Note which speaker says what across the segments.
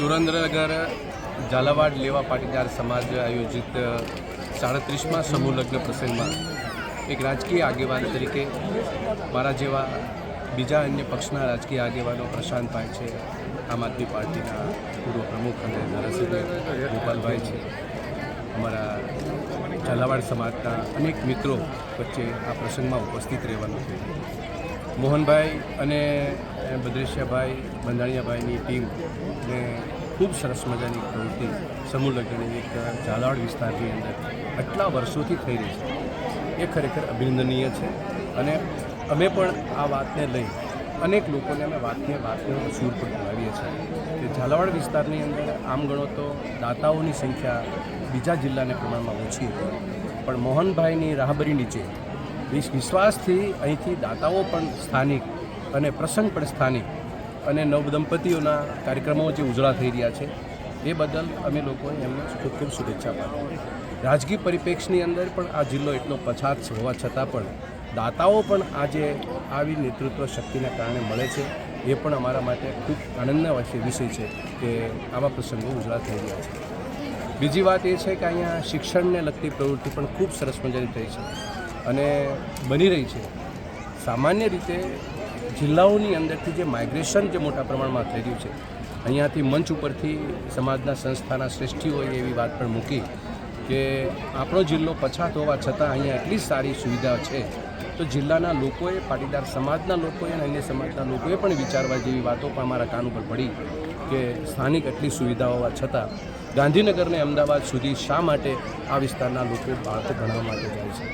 Speaker 1: સુરેન્દ્રનગર, ઝાલાવાડ, લેવા પાટીદાર સમાજ આયોજિત સાડત્રીસમાં સમૂહ લગ્ન પ્રસંગમાં એક રાજકીય આગેવાન તરીકે મારા જેવા બીજા અન્ય પક્ષના રાજકીય આગેવાનો પ્રશાંતભાઈ છે, આમ આદમી પાર્ટીના પૂર્વ પ્રમુખ અને ધારાસભ્ય ગોપાલભાઈ છે. અમારા ઝાલાવાડ સમાજના અનેક મિત્રો વચ્ચે આ પ્રસંગમાં ઉપસ્થિત રહેવાનું છે. મોહનભાઈ અને ભદ્રેશિયાભાઈ બંધાણિયાભાઈની ટીમ ને ખૂબ સરસ મજાની પ્રવૃત્તિ સમૂહ લગ્નની એક ઝાલાવાડ વિસ્તારની અંદર આટલા વર્ષોથી થઈ રહી છે. એ ખરેખર અભિનંદનીય છે અને અમે પણ આ વાતને લઈ અનેક લોકોને અમે વાતને વાતને સૂર પર બોલાવીએ છીએ કે ઝાલાવાડ વિસ્તારની અંદર આમ ગણો તો દાતાઓની સંખ્યા બીજા જિલ્લાને પ્રમાણમાં ઓછી હતી. પણ મોહનભાઈની રાહબરી નીચે વિશ્વાસથી અહીંથી દાતાઓ પણ સ્થાનિક અને પ્રસંગ પણ સ્થાનિક અને નવદંપતીઓના કાર્યક્રમો જે ઉજળા થઈ રહ્યા છે, એ બદલ અમે લોકોએ એમને ખૂબ ખૂબ શુભેચ્છા પાઠવી રાજકીય પરિપ્રેક્ષની અંદર પણ આ જિલ્લો એટલો પછાત હોવા છતાં પણ દાતાઓ પણ આજે આવી નેતૃત્વ શક્તિના કારણે મળે છે. એ પણ અમારા માટે ખૂબ આનંદના વિષય વિષય છે કે આવા પ્રસંગો ઉજળા થઈ રહ્યા છે. બીજી વાત એ છે કે અહીંયા શિક્ષણને લગતી પ્રવૃત્તિ પણ ખૂબ સરસ મજાની થઈ છે અને બની રહી છે. સામાન્ય રીતે જિલ્લાઓની અંદરથી જે માઇગ્રેશન જે મોટા પ્રમાણમાં થઈ રહ્યું છે, અહીંયાથી મંચ ઉપરથી સમાજના સંસ્થાના શ્રેષ્ઠીઓએ એવી વાત પણ મૂકી કે આપણો જિલ્લો પછાત હોવા છતાં અહીંયા એટલી સારી સુવિધા છે. તો જિલ્લાના લોકોએ, પાટીદાર સમાજના લોકોએ અને અન્ય સમાજના લોકોએ પણ વિચારવા જેવી વાતો પણ અમારા કાન ઉપર પડી કે સ્થાનિક એટલી સુવિધા હોવા છતાં ગાંધીનગરને અમદાવાદ સુધી શા માટે આ વિસ્તારના લોકો બાળકો ભણવા માટે જાય છે?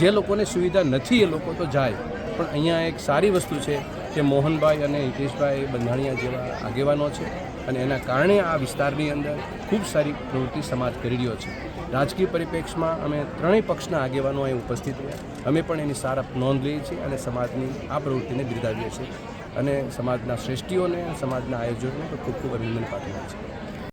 Speaker 1: જે લોકોને સુવિધા નથી એ લોકો તો જાય. પણ અહીંયા એક સારી વસ્તુ છે કે મોહનભાઈ અને હિતેશભાઈ બંધાણિયા જેવા આગેવાનો છે અને એના કારણે આ વિસ્તારની અંદર ખૂબ સારી પ્રવૃત્તિ સમાજ કરી રહ્યો છે. રાજકીય પરિપ્રેક્ષમાં અમે ત્રણેય પક્ષના આગેવાનો અહીં ઉપસ્થિત રહ્યા. અમે પણ એની સારા નોંધ લઈએ છીએ અને સમાજની આ પ્રવૃત્તિને બિરદાવીએ છીએ. અને સમાજના શ્રેષ્ઠીઓને, સમાજના આયોજકોને તો ખૂબ ખૂબ અભિનંદન પાઠવીએ છીએ